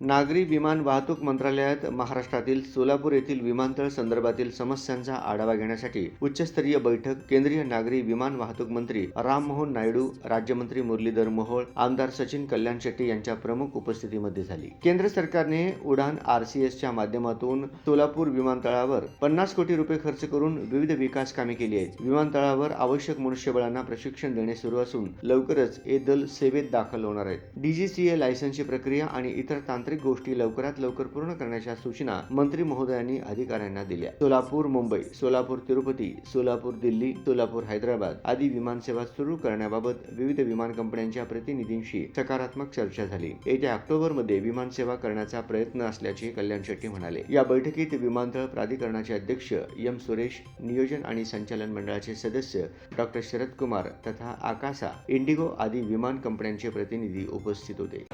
नागरी विमान वाहतूक मंत्रालयात महाराष्ट्रातील सोलापूर येथील विमानतळ संदर्भातील समस्यांचा आढावा घेण्यासाठी उच्चस्तरीय बैठक केंद्रीय नागरी विमान वाहतूक मंत्री राममोहन नायडू राज्यमंत्री मुरलीधर मोहोळ आमदार सचिन कल्याण शेट्टी यांच्या प्रमुख उपस्थितीमध्ये झाली. केंद्र सरकारने उडान आरसीएसच्या माध्यमातून सोलापूर विमानतळावर पन्नास कोटी रुपये खर्च करून विविध विकास कामे केली आहेत. विमानतळावर आवश्यक मनुष्यबळांना प्रशिक्षण देणे सुरू असून लवकरच हे दल सेवेत दाखल होणार आहेत. डीजीसीए लायसन्सची प्रक्रिया आणि इतर तांत्रिक गोष्टी लवकरात लवकर पूर्ण करण्याच्या सूचना मंत्री महोदयांनी अधिकाऱ्यांना दिल्या. सोलापूर मुंबई सोलापूर तिरुपती सोलापूर दिल्ली सोलापूर हैदराबाद आदी विमानसेवा सुरू करण्याबाबत विविध विमान कंपन्यांच्या प्रतिनिधींशी सकारात्मक चर्चा झाली. येत्या ऑक्टोबरमध्ये विमानसेवा करण्याचा प्रयत्न असल्याचे कल्याण शेट्टी म्हणाले. या बैठकीत विमानतळ प्राधिकरणाचे अध्यक्ष एम सुरेश नियोजन आणि संचालन मंडळाचे सदस्य डॉक्टर शरद कुमार तथा आकासा इंडिगो आदी विमान कंपन्यांचे प्रतिनिधी उपस्थित होते.